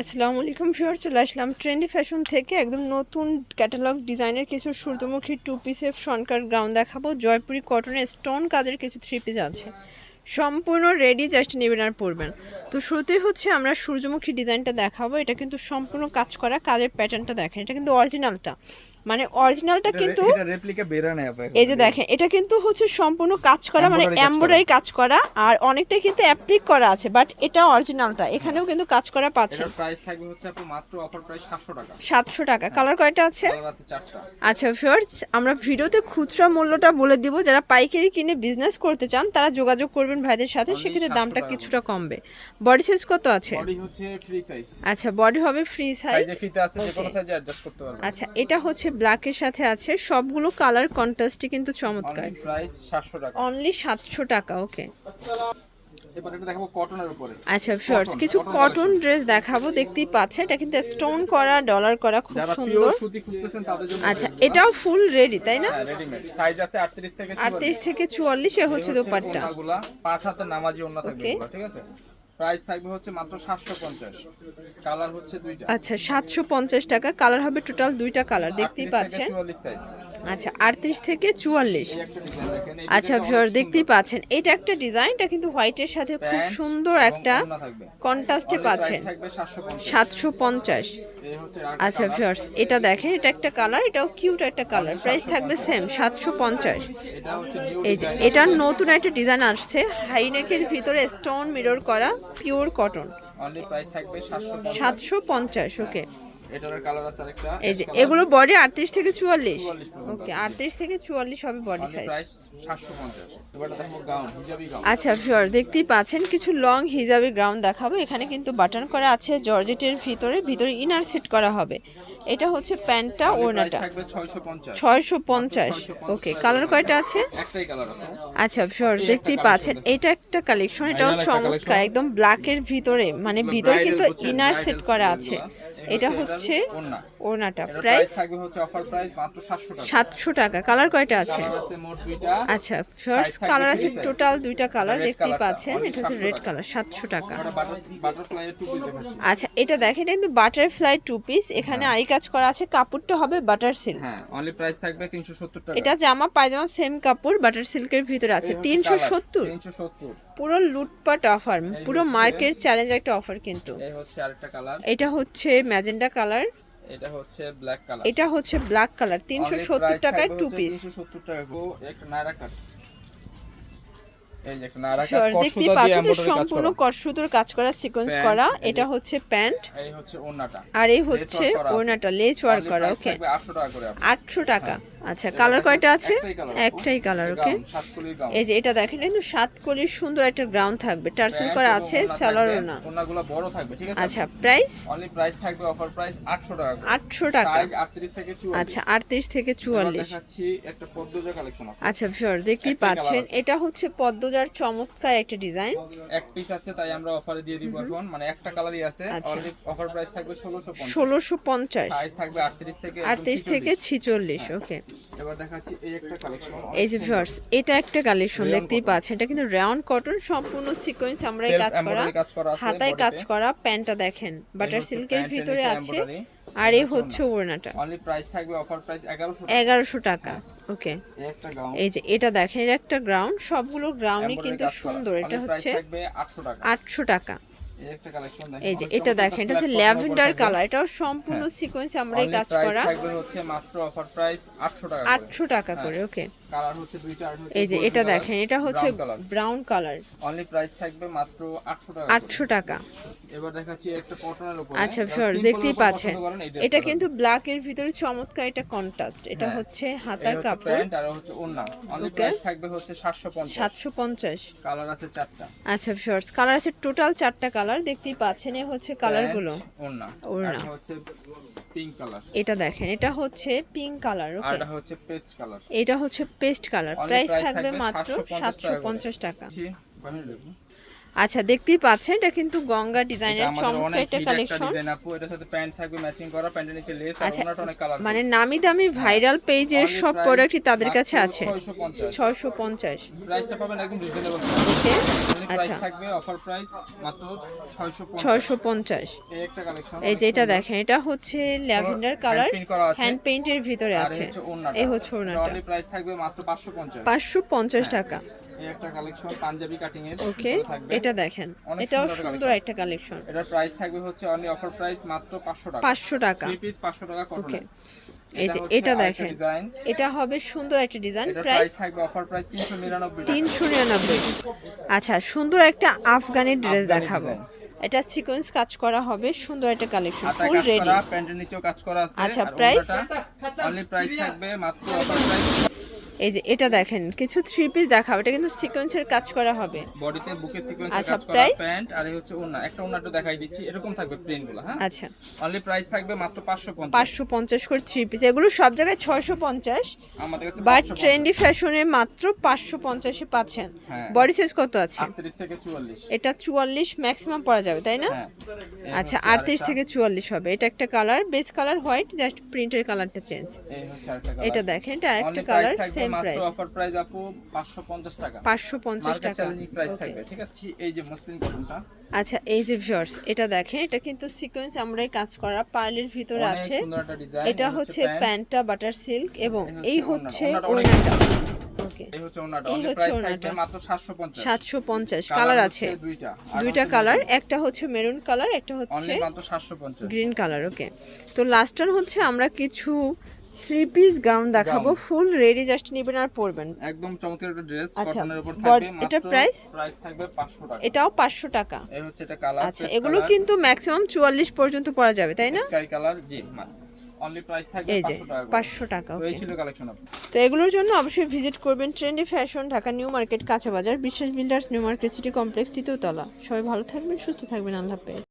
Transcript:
আসসালামু আলাইকুম শিওর চলে আসলাম ট্রেন্ডি ফ্যাশন থেকে। একদম নতুন ক্যাটালগ ডিজাইনের কিছু সূর্যমুখী টু পিসের ফ্রন্টকার গ্রাউন্ড দেখাবো। জয়পুরি কটনের স্টোন কাজের কিছু থ্রি পিস আছে। সম্পূর্ণ রেডি জাস্ট নেবেন আর পরবেন। তো শুরুতেই হচ্ছে আমরা সূর্যমুখী ডিজাইনটা দেখাবো। এটা কিন্তু সম্পূর্ণ কাজ করা, কাজের প্যাটার্নটা দেখেন। এটা কিন্তু অরিজিনালটা মানে অরিজিনালটা কিন্তু এটা রেপ্লিকা বেরা নেই আপা এই যে দেখেন এটা কিন্তু হচ্ছে সম্পূর্ণ কাজ করা মানে Embroidery কাজ করা। এমব্রয়ডারি কাজ করা আর অনেকটা কিন্তু অ্যাপ্লিক করা আছে বাট এটা অরিজিনালটা এখানেও কিন্তু কাজ করা পাচ্ছে। প্রাইস থাকবে হচ্ছে আপু মাত্র অফার প্রাইস 700 টাকা। সাতশো টাকা। কালার কয়টা আছে? কালার আছে চারটা। আচ্ছা ফিওর্স আমরা ভিডিওতে খুচরা মূল্যটা বলে দিব। যারা পাইকারি কিনে বিজনেস করতে চান তারা যোগাযোগ করবেন ভাইদের সাথে সেক্ষেত্রে দামটা কিছুটা কমবে। বডি সাইজ কত আছে? বডি হচ্ছে ফ্রি সাইজ আচ্ছা বডি হবে ফ্রি সাইজ সাইজে ফিতে আছে যে কোনো সাইজে অ্যাডজাস্ট করতে পারবেন। আচ্ছা এটা হচ্ছে ব্ল্যাকের সাথে আছে সবগুলো কালার কন্ট্রাস্টই কিন্তু চমৎকার। অনলি প্রাইস 700 টাকা। অনলি সাতশো টাকা ওকে আচ্ছা কিছু কটন ড্রেস দেখাবো দেখতেই পাচ্ছেন এটা কিন্তু স্টোন করা ডলার করা খুব সুন্দর। আচ্ছা এটাও ফুল রেডি তাই না? রেডিমেড সাইজ আছে 38 থেকে 44 আটত্রিশ থেকে চুয়াল্লিশ এ হচ্ছে দোপাট্টা। পাঁচ হাতের নামাজি ওন্না থাকবে ঠিক আছে? প্রাইস থাকবে হচ্ছে মাত্র 750 কালার হচ্ছে দুইটা। আচ্ছা সাতশো পঞ্চাশ টাকা। কালার হবে টোটাল দুইটা কালার দেখতেই 38 পাচ্ছেন। 44 সাইজ আচ্ছা আটত্রিশ থেকে চুয়াল্লিশ। আচ্ছা ভিউয়ার দেখতেই পাচ্ছেন এটা একটা ডিজাইন এটা কিন্তু হোয়াইটের সাথে খুব সুন্দর একটা কন্ট্রাস্টে পাচ্ছেন। সাতশো পঞ্চাশ। আচ্ছা। ভিউয়ার্স এটা দেখেন এটা একটা কালার এটাও কিউট একটা কালার প্রাইস থাকবে সেম সাতশো পঞ্চাশ। এই যে এটা নতুন একটা ডিজাইন আসছে হাইনেকের ভিতরে স্টোন মিরর করা পিওর কটন অনলি প্রাইস থাকবে 750 সাতশো পঞ্চাশ ওকে এটার কালার আছে আরেকটা এই যে এগুলো বডি আটত্রিশ থেকে চুয়াল্লিশ? 44 ওকে আটত্রিশ থেকে চুয়াল্লিশ হবে বডি সাইজ প্রাইস 750 এবার দেখো গাউন হিজাবি গাউন আচ্ছা ভিউয়ার দেখতেই পাচ্ছেন কিছু লং হিজাবি গ্রাউন্ড দেখাবো। এখানে কিন্তু বাটন করা আছে জর্জেটের ভিতরে ভিতরে ইনার সেট করা হবে। এটা হচ্ছে প্যান্টটা ওড়নাটা। 650 পঞ্চাশ। ওকে কালার কয়টা আছে? একটাই কালার আছে। আচ্ছা একটা দেখতেই পাচ্ছেন এটা একটা কালেকশন এটাও চমৎকার। একদম ব্ল্যাকের ভিতরে মানে ভিতরে কিন্তু ইনার সেট করা আছে। এটা হচ্ছে। ওড়নাটা। এটার প্রাইস থাকবে হচ্ছে অফার প্রাইস মাত্র 700 টাকা। সাতশো টাকা। কালার কয়টা আছে? আচ্ছা ফার্স্ট কালার আছে টোটাল দুইটা কালার দেখতেই পাচ্ছেন এটা হচ্ছে রেড কালার সাতশো টাকা। আচ্ছা এটা দেখেন কিন্তু বাটারফ্লাই টু পিস এখানে আরি কাজ করা আছে কাপড়টা হবে বাটার সিল্ক হ্যাঁ অনলি প্রাইস থাকবে 370 টাকা। এটা জামা পায়জামা সেম কাপড় বাটার সিল্কের ভিতরে আছে। তিনশো সত্তর। 370 পুরো লুটপাট অফার পুরো মার্কেট চ্যালেঞ্জ একটা অফার কিন্তু। এই হচ্ছে আরেকটা কালার এটা হচ্ছে ম্যাজেন্ডা কালার এটা হচ্ছে ব্ল্যাক কালার এটা হচ্ছে ব্ল্যাক কালার তিনশো সত্তর টাকায় টু পিস 370 টাকা। গো একটা নায়রা কাট। এই যে একটা নায়রা কাট শিওর দেখতেই পাচ্ছেন এটা সম্পূর্ণ কটসুতোর কাজ করা সিকোয়েন্স করা। এটা হচ্ছে প্যান্ট এই হচ্ছে ওন্নাটা আর এই হচ্ছে ওড়নাটা লেস ওয়ার্ক করা ওকে 800 টাকা করে। আপু। আটশো টাকা। আচ্ছা কালার কয়টা আছে? একটাই কালার ওকে। এই যে এটা দেখেন কিন্তু সাত কলির সুন্দর একটা গ্রাউন্ড থাকবে। টার্সেল Pant করা আছে স্যালারও না ওড়নাগুলো বড় থাকবে ঠিক আছে? আচ্ছা প্রাইস অনলি প্রাইস থাকবে অফার প্রাইস 800 টাকা করে। আটশো টাকা। সাইজ 38 থেকে 44 আচ্ছা আটত্রিশ থেকে এবার চুয়াল্লিশ। দেখাচ্ছি একটা পদ্মজা কালেকশন আছে আচ্ছা ভিউয়ার দেখতেই পাচ্ছেন। এটা হচ্ছে পদ্মজার চমৎকার একটা ডিজাইন এক পিস আছে তাই আমরা অফারে দিয়ে দিব এখন। মানে একটা কালারই আছে। আচ্ছা। অনলি অফার প্রাইস থাকবে 1650 ষোলোশো পঞ্চাশ। সাইজ থাকবে 38 থেকে একদম আটত্রিশ থেকে 46 ওকে এবার দেখাচ্ছি এই একটা কালেকশন এই যে ভিউয়ার্স এটা একটা কালেকশন দেখতেই পাচ্ছেন। এটা কিন্তু রাউন্ড কটন সম্পূর্ণ সিকোয়েন্স কাজ করা। হাতায় কাজ করা প্যান্টটা দেখেন। বাটার সিল্কের ভিতরে আছে। আর এই হচ্ছে ওড়নাটা। অনলি প্রাইস থাকবে অফার প্রাইস 1100 টাকা। ওকে এই যে এটা দেখেন এটা একটা গ্রাউন্ড সবগুলো গ্রাউন্ডই কিন্তু সুন্দর। এটা হচ্ছে 800 টাকা। আটশো টাকা। এই যে এটা দেখেন এটা হচ্ছে ল্যাভেন্ডার কালার এটাও সম্পূর্ণ হ্যাঁ। সিকোয়েন্স আমরাই Only কাজ করা। হচ্ছে মাত্র অফার প্রাইস 800 টাকা করে। আটশো টাকা করে ওকে কালার হচ্ছে দুইটা আর হচ্ছে এই যে এটা দেখেন এটা হচ্ছে ব্রাউন কালার। অনলি প্রাইস থাকবে মাত্র 800 টাকা করে। আটশো টাকা। এবার দেখাচ্ছি একটা কটনের উপরে। আচ্ছা ফিওর দেখতেই পাচ্ছেন। এটা কিন্তু ব্ল্যাক এর ভিতরে চমৎকার এটা কন্ট্রাস্ট এটা হ্যাঁ। হচ্ছে হাতার কাপড়। প্যান্ট আর হচ্ছে ওড়না। অনলি প্রাইস থাকবে হচ্ছে 750 সাতশো পঞ্চাশ। কালার আছে চারটা। আচ্ছা ফিওর্স কালার আছে টোটাল চারটা কালার দেখতেই পাচ্ছেন এ হচ্ছে কালারগুলো ওড়না। ওড়না। হচ্ছে পিঙ্ক কালার এটা দেখেন এটা হচ্ছে পিঙ্ক কালার ওকে এটা হচ্ছে পেস্ট কালার এটা হচ্ছে পেস্ট কালার প্রাইস থাকবে মাত্র 750 সাতশো টাকা। আচ্ছা দেখতেই পাচ্ছেন এটা কিন্তু গঙ্গা ডিজাইনের চমৎকার একটা কালেকশন এটার সাথে প্যান্ট থাকবে ম্যাচিং করা প্যান্টের নিচে লেস আর আচ্ছা, ওনাটা অনেক কালার মানে নামি দামি ভাইরাল পেজের সব প্রোডাক্টই তাদের কাছে আছে। 650 ছশো পঞ্চাশ। প্রাইসটা পাবেন একদম রিজনেবল ওকে আচ্ছা। থাকবে অফার প্রাইস মাত্র 650 ছশো পঞ্চাশ। এই একটা কালেকশন এই যে এটা দেখেন এটা হচ্ছে ল্যাভেন্ডার কালার হ্যান্ড পেইন্টের ভিতরে আছে। এই হচ্ছে ওনাটা প্রাইস থাকবে মাত্র 550 পাঁচশো পঞ্চাশ টাকা। এই একটা কালেকশন পাঞ্জাবি কাটিং এর ওকে এটা দেখেন। এটাও সুন্দর একটা কালেকশন এটার প্রাইস থাকবে হচ্ছে অনলি অফার প্রাইস মাত্র 500 টাকা। পাঁচশো টাকা। থ্রি পিস 500 টাকা কটন এই যে এটা দেখেন। এটা হবে সুন্দর একটা ডিজাইন প্রাইস প্রাইস থাকবে অফার প্রাইস 399 টাকা। তিনশো নিরানব্বই। আচ্ছা সুন্দর একটা আফগানের ড্রেস আফগানি দেখাবো। এটা সিকোয়েন্স কাজ করা হবে সুন্দর একটা কালেকশন ফুল রেডি প্যান্টের নিচেও কাজ করা আছে। আচ্ছা, price? অনলি প্রাইস থাকবে মাত্র অফার প্রাইস এই যে এটা দেখেন কিছু থ্রি পিস দেখাবো এটা কিন্তু সিকোয়েন্সের কাজ করা হবে। বডিতে বুকে সিকোয়েন্স আচ্ছা, কাজ করা প্যান্ট আর এই হচ্ছে ওন্না একটা ওন্নাটা দেখাই দিচ্ছি এরকম থাকবে প্লেনগুলো হ্যাঁ? আচ্ছা। অনলি প্রাইস থাকবে মাত্র 550 পাঁচশো পঞ্চাশ করে থ্রি পিস এগুলো সব জায়গায় ছয়শো পঞ্চাশ আমাদের কাছে বাট ট্রেন্ডি ফ্যাশনে মাত্র পাঁচশো পঞ্চাশে পাচ্ছেন। হ্যাঁ। বডি সাইজ কত আছে? 38 থেকে 44 এটা চুয়াল্লিশ ম্যাক্সিমাম পরা যাবে তাই না? হ্যাঁ। আচ্ছা হচ্ছে আটত্রিশ আরেকটা। থেকে চুয়াল্লিশ হবে। এটা একটা colour base colour white just প্রিন্টের কালারটা চেঞ্জ এই হচ্ছে আরেকটা এটা দেখেন এটা আরেকটা কালার থাকবে সেম মাত্র প্রাইস অফার প্রাইস আপু 550 টাকা। পাঁচশো পঞ্চাশ মার্কেট টাকা। চ্যালেঞ্জিং প্রাইস থাকবে ঠিক আছে? এই যে মসলিন কটনটা আচ্ছা এই যে ভিউয়ার্স এটা দেখেন এটা কিন্তু সিকোয়েন্স আমরাই কাজ করা পার্লের ভিতরে আছে। এটা হচ্ছে প্যান্টটা বাটার সিল্ক এবং এই হচ্ছে ওড়নাটা। ওড়নাটা অনেক ওড়নাটা। ওকে এই হচ্ছে ওন্নাটা এই অনলি হচ্ছে প্রাইস ওড়নাটা। থাকবে মাত্র 750 সাতশো পঞ্চাশ কালার আছে। দুইটা কালার একটা হচ্ছে মেরুন কালার একটা হচ্ছে অনলি মাত্র 750 গ্রিন কালার ওকে তো লাস্ট হচ্ছে আমরা কিছু থ্রি পিস গাউন দেখাবো ফুল রেডি জাস্ট নেবেন আর পরবেন। একদম চমৎকার একটা ড্রেস আচ্ছা, কটনের উপর থাকবে মাত্র price? প্রাইস থাকবে 500 টাকা। এটাও পাঁচশো টাকা। এই হচ্ছে এটা কালার আচ্ছা এগুলো কিন্তু ম্যাক্সিমাম চুয়াল্লিশ পর্যন্ত পরা যাবে তাই না? স্কাই কালার জি অনলি প্রাইস থাকবে এই যে 500 টাকা করে। পাঁচশো টাকা তো এই ছিল কালেকশন তো এগুলোর জন্য অবশ্যই ভিজিট করবেন trendy fashion Dhaka new market কাঁচা বাজার Biswas builders new market city complex তৃতীয়তলা সবাই ভালো থাকবেন সুস্থ থাকবেন আল্লাহ হাফেজ।